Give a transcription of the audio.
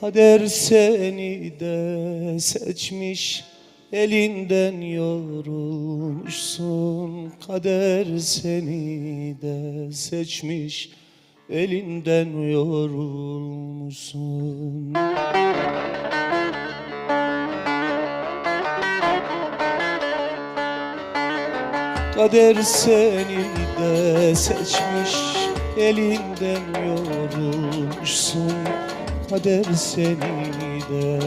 Kader seni de seçmiş Elinden yorulmuşsun. Kader seni de seçmiş Elinden yorulmuşsun. Kader seni de seçmiş Elinden yorulmuşsun Kader seni de